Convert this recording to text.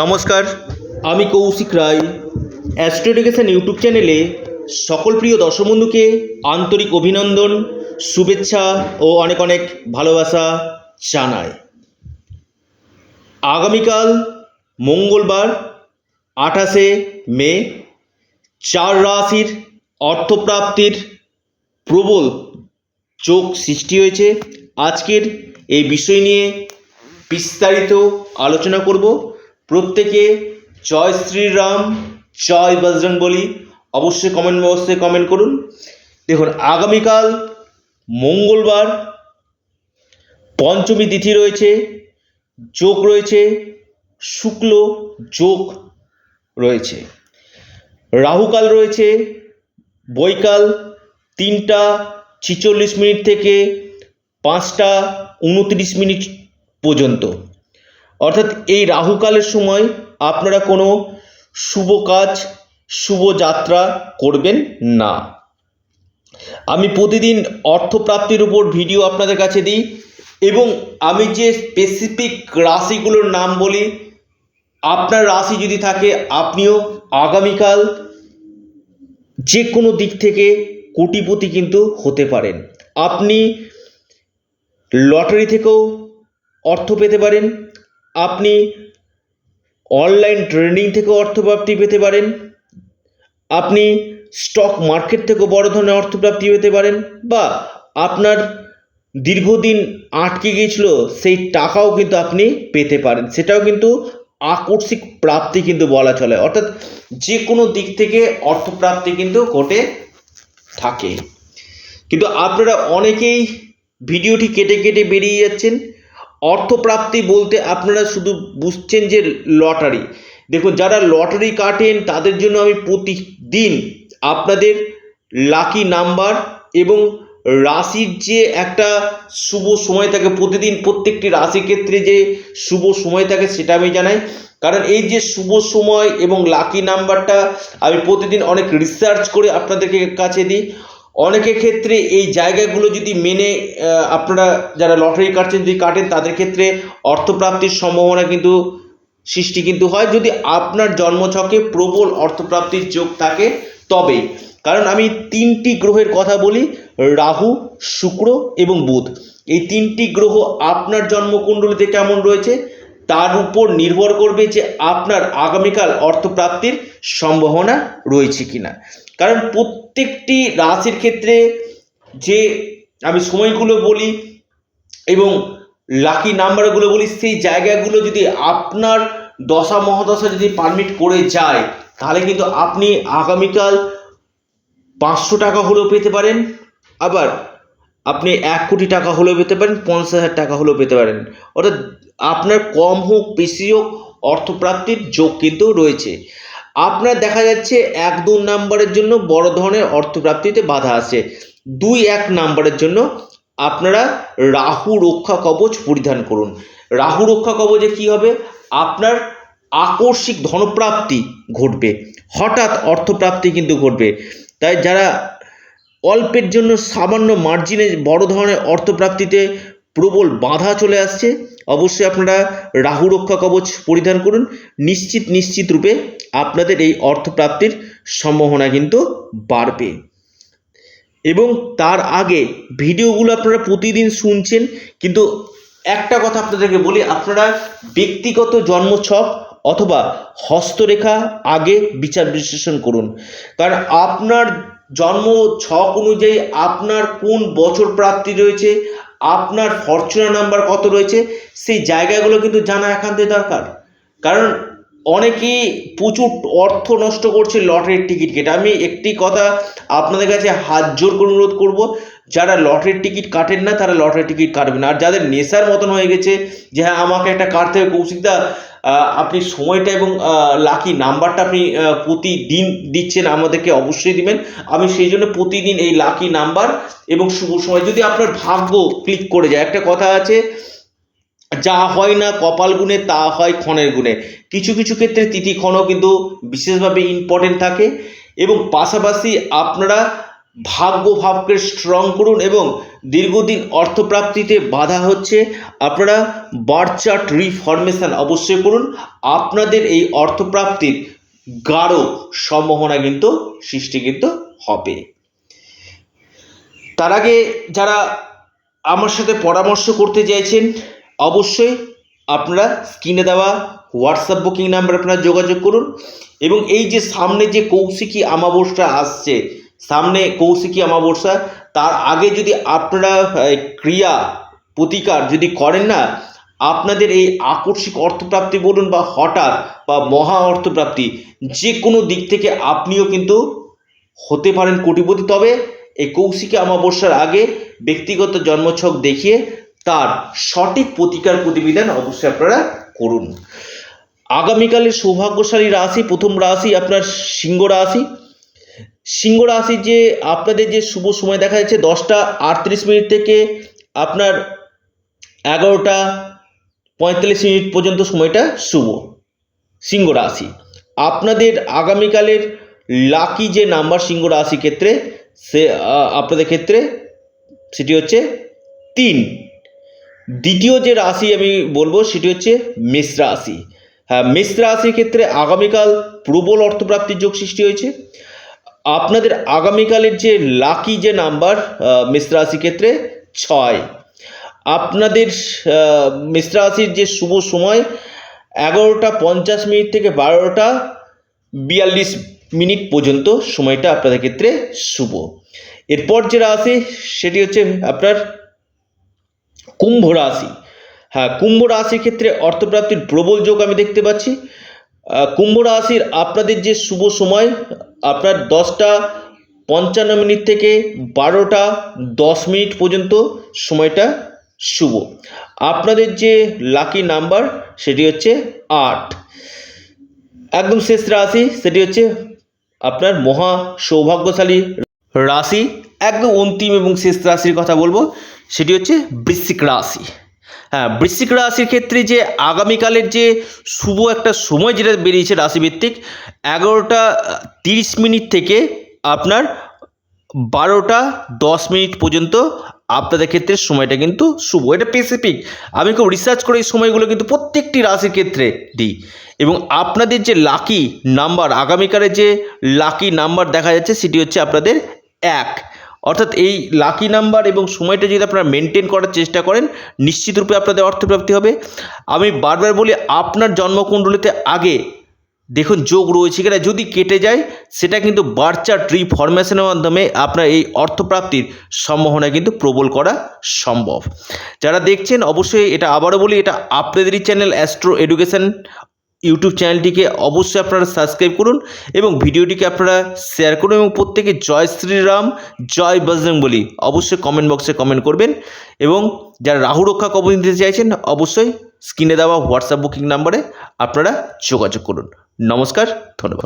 নমস্কার, আমি কৌশিক রায়। অ্যাস্ট্রোডিকেশন ইউটিউব চ্যানেলে সকল প্রিয় দর্শক বন্ধুকে আন্তরিক অভিনন্দন, শুভেচ্ছা ও অনেক অনেক ভালোবাসা জানাই। আগামীকাল মঙ্গলবার, আঠাশে মে, চার রাশির অর্থপ্রাপ্তির প্রবল চোখ সৃষ্টি হয়েছে। আজকের এই বিষয় নিয়ে বিস্তারিত আলোচনা করব। প্রত্যেকে জয় শ্রীরাম, জয় বজরং বলি। অবশ্যই কমেন্ট বক্সে কমেন্ট করুন। দেখুন, আগামীকাল মঙ্গলবার পঞ্চমী তিথি রয়েছে, যোগ রয়েছে, শুক্ল যোগ রয়েছে। রাহুকাল রয়েছে, বৈকাল তিনটা ছিচল্লিশ মিনিট থেকে পাঁচটা উনত্রিশ মিনিট পর্যন্ত। অর্থাৎ এই রাহুকালের সময় আপনারা কোনো শুভ কাজ, শুভ যাত্রা করবেন না। আমি প্রতিদিন অর্থপ্রাপ্তির উপর ভিডিও আপনাদের কাছে দিই এবং আমি যে স্পেসিফিক রাশিগুলোর নাম বলি, আপনার রাশি যদি থাকে, আপনিও আগামীকাল যে কোনো দিক থেকে কোটিপতি কিন্তু হতে পারেন। আপনি লটারি থেকেও অর্থ পেতে পারেন আপনি অনলাইন ট্রেডিং থেকেও অর্থপ্রাপ্তি পেতে পারেন। আপনি স্টক মার্কেট থেকেও বড় ধরনের অর্থপ্রাপ্তি পেতে পারেন বা আপনার দীর্ঘদিন আটকে গিয়েছিল সেই টাকাও কিন্তু আপনি পেতে পারেন। সেটাও কিন্তু আকস্মিক প্রাপ্তি কিন্তু বলা চলে। অর্থাৎ যে কোনো দিক থেকে অর্থপ্রাপ্তি কিন্তু ঘটে থাকে। কিন্তু আপনারা অনেকেই ভিডিওটি কেটে কেটে বেরিয়ে যাচ্ছেন। অর্থপ্রাপ্তি বলতে আপনারা শুধু বুঝছেন যে লটারি। দেখুন, যারা লটারি কাটেন, তাদের জন্য আমি প্রতিদিন আপনাদের লাকি নাম্বার এবং রাশির যে একটা শুভ সময় থাকে, প্রতিদিন প্রত্যেকটি রাশির ক্ষেত্রে যে শুভ সময় থাকে, সেটা আমি জানাই। কারণ এই যে শুভ সময় এবং লাকি নাম্বারটা আমি প্রতিদিন অনেক রিসার্চ করে আপনাদেরকে কাছে দিই। অনেকের ক্ষেত্রে এই জায়গাগুলো যদি মেনে আপনারা যারা লটারি কাটছেন, যদি কাটেন, তাদের ক্ষেত্রে অর্থপ্রাপ্তির সম্ভাবনা কিন্তু সৃষ্টি কিন্তু হয়। যদি আপনার জন্মছকে প্রবল অর্থপ্রাপ্তির যোগ থাকে তবেই কারণ আমি তিনটি গ্রহের কথা বলি, রাহু, শুক্র এবং বুধ। এই তিনটি গ্রহ আপনার জন্মকুণ্ডলিতে কেমন রয়েছে, তার উপর নির্ভর করবে যে আপনার আগামীকাল অর্থপ্রাপ্তির সম্ভাবনা রয়েছে কিনা। কারণ প্রত্যেকটি রাশির ক্ষেত্রে যে আমি সময়গুলো বলি এবং লাকি নাম্বারগুলো বলি, সেই জায়গাগুলো যদি আপনার দশা মহাদশা যদি পারমিট করে যায়, তাহলে কিন্তু আপনি আগামীকাল পাঁচশো টাকা হলেও পেতে পারেন। আবার আপনি এক কোটি টাকা হলেও পেতে পারেন, পঞ্চাশ হাজার টাকা হলেও পেতে পারেন। অর্থাৎ আপনার কম হোক, বেশি হোক, অর্থপ্রাপ্তির যোগ কিন্তু রয়েছে। আপনার দেখা যাচ্ছে এক দু নাম্বারের জন্য বড় ধরনের অর্থপ্রাপ্তিতে বাধা আসে দুই এক নাম্বারের জন্য আপনারা রাহু রক্ষা কবচ পরিধান করুন। রাহু রক্ষা কবচে কি হবে? আপনার আকস্মিক ধনপ্রাপ্তি ঘটবে। হঠাৎ অর্থপ্রাপ্তি কিন্তু ঘটবে। তাই যারা অল্পের জন্য সামান্য মার্জিনে বড় ধরনের অর্থপ্রাপ্তিতে প্রবল বাধা চলে আসছে অবশ্যই আপনারা রাহু রক্ষা কবচ পরিধান করুন। নিশ্চিত নিশ্চিত রূপে আপনাদের এই অর্থপ্রাপ্তির সম্ভাবনা কিন্তু বাড়বে। এবং তার আগে ভিডিওগুলো আপনারা প্রতিদিন শুনছেন, কিন্তু একটা কথা আপনাদেরকে বলি, আপনারা ব্যক্তিগত জন্মছক অথবা হস্তরেখা আগে বিচার বিশ্লেষণ করুন। কারণ আপনার জন্ম ছক অনুযায়ী আপনার কোন বছর প্রাপ্তি রয়েছে আপনার ফরচুনা নাম্বার কত রয়েছে? সেই জায়গাগুলো কিন্তু জানা একান্তই দরকার। কারণ অনেকেই প্রচুর অর্থ নষ্ট করছে লটারির টিকিট কেটে। আমি একটি কথা আপনাদের কাছে হাত জোর করে অনুরোধ করব, যারা লটারির টিকিট কাটেন না, তারা লটারির টিকিট কাটবেন আর যাদের নেশার মতন হয়ে গেছে যে হ্যাঁ আমাকে একটা কাটতে হবে কৌশিকদা আপনি সময়টা এবং লাকি নাম্বারটা আপনি প্রতিদিন দিচ্ছেন, আমাদেরকে অবশ্যই দিবেন। আমি সেই জন্য প্রতিদিন এই লাকি নাম্বার এবং শুভ সময় যদি আপনার ভাগ্য ক্লিক করে যায়। একটা কথা আছে যা হয় না, কপাল গুণে, তা হয় ক্ষণের গুণে। কিছু কিছু ক্ষেত্রে তিথি ক্ষণও কিন্তু বিশেষভাবে ইম্পর্টেন্ট থাকে এবং পাশাপাশি আপনারা ভাগ্য ভাবকে স্ট্রং করুন এবং দীর্ঘদিন অর্থপ্রাপ্তিতে বাধা হচ্ছে, আপনারা বার্থ চার্ট রিফরমেশন অবশ্যই করুন। আপনাদের এই অর্থপ্রাপ্তির গাঢ় সম্ভাবনা কিন্তু, সৃষ্টি কিন্তু হবে। তার আগে যারা আমার সাথে পরামর্শ করতে চাইছেন অবশ্যই আপনারা স্ক্রিনে দেওয়া হোয়াটসঅ্যাপ বুকিং নাম্বার আপনারা যোগাযোগ করুন এবং এই যে সামনে যে কৌশিকী আমাবস্যা আসছে, সামনে কৌশিকী আমাবস্যা তার আগে যদি আপনারা ক্রিয়া, প্রতিকার যদি করেন না, আপনাদের এই আকস্মিক অর্থপ্রাপ্তি বলুন বা হঠাৎ বা মহা অর্থপ্রাপ্তি যে কোনো দিক থেকে আপনিও কিন্তু হতে পারেন কোটিপতি। তবে এই কৌশিকী অমাবস্যার আগে ব্যক্তিগত জন্মছক দেখিয়ে তার সঠিক প্রতিকার প্রতিবিধান অবশ্যই আপনারা করুন। আগামীকালের সৌভাগ্যশালী রাশি, প্রথম রাশি আপনার সিংহ রাশি। সিংহ রাশি যে আপনাদের যে শুভ সময় দেখা যাচ্ছে দশটা আটত্রিশ মিনিট থেকে আপনার এগারোটা পঁয়তাল্লিশ মিনিট পর্যন্ত সময়টা শুভ। সিংহ রাশি। আপনাদের আগামীকালের লাকি যে নাম্বার সিংহ রাশি ক্ষেত্রে, সে আপনাদের ক্ষেত্রে, সেটি হচ্ছে তিন। দ্বিতীয় যে রাশি আমি বলব সেটি হচ্ছে মেষ রাশি। হ্যাঁ মেষ রাশির ক্ষেত্রে আগামীকাল প্রবল অর্থপ্রাপ্তির যোগ সৃষ্টি হয়েছে। আপনাদের আগামীকালের যে লাকি যে নাম্বার মেষ রাশির ক্ষেত্রে ছয়। আপনাদের মেষ রাশির যে শুভ সময়, এগারোটা পঞ্চাশ মিনিট থেকে বারোটা বিয়াল্লিশ মিনিট পর্যন্ত সময়টা আপনাদের ক্ষেত্রে শুভ। এরপর যে রাশি, সেটি হচ্ছে আপনার কুম্ভ রাশি। হ্যাঁ কুম্ভ রাশির ক্ষেত্রে অর্থপ্রাপ্তির প্রবল যোগ আমি দেখতে পাচ্ছি। কুম্ভ রাশির আপনাদের যে শুভ সময়, আপনার দশটা পঞ্চান্ন মিনিট থেকে বারোটা দশ মিনিট পর্যন্ত সময়টা শুভ। আপনাদের যে লাকি নাম্বার সেটি হচ্ছে আট। একদম শেষ রাশি, সেটি হচ্ছে আপনার মহা সৌভাগ্যশালী রাশি। একদম অন্তিম এবং শেষ রাশির কথা বলব, সেটি হচ্ছে বৃশ্চিক রাশি। হ্যাঁ বৃশ্চিক রাশির ক্ষেত্রে যে আগামীকালের যে শুভ একটা সময় যেটা বেরিয়েছে রাশিভিত্তিক, এগারোটা, তিরিশ মিনিট থেকে আপনার বারোটা, দশ মিনিট পর্যন্ত আপনাদের ক্ষেত্রে সময়টা কিন্তু শুভ। এটা স্পেসিফিক আমি খুব রিসার্চ করে এই সময়গুলো কিন্তু প্রত্যেকটি রাশির ক্ষেত্রে দিই। এবং আপনাদের যে লাকি নাম্বার আগামীকালের যে লাকি নাম্বার দেখা যাচ্ছে, সেটি হচ্ছে আপনাদের এক। অর্থাৎ এই লাকি নাম্বার এবং সময়টা যদি আপনারা মেনটেন করার চেষ্টা করেন নিশ্চিতরূপে আপনাদের অর্থপ্রাপ্তি হবে। আমি বারবার বলি, আপনার জন্মকুণ্ডলিতে আগে দেখুন যোগ রয়েছে কিনা। যদি কেটে যায়, সেটা কিন্তু বার্চার ট্রি ফরমেশনের মাধ্যমে আপনার এই অর্থপ্রাপ্তির সম্ভাবনা কিন্তু প্রবল করা সম্ভব। যারা দেখছেন, অবশ্যই এটা আবারও বলি, এটা আপনাদেরই চ্যানেল অ্যাস্ট্রো এডুকেশন ইউটিউব চ্যানেলটিকে অবশ্যই আপনারা সাবস্ক্রাইব করুন এবং ভিডিওটিকে আপনারা শেয়ার করুন এবং প্রত্যেকে জয় শ্রীরাম, জয় বজরং বলি অবশ্যই কমেন্ট বক্সে কমেন্ট করবেন এবং যারা রাহু রক্ষা কবর নিতে চাইছেন অবশ্যই স্ক্রিনে দেওয়া হোয়াটসঅ্যাপ বুকিং নাম্বারে আপনারা যোগাযোগ করুন। নমস্কার, ধন্যবাদ।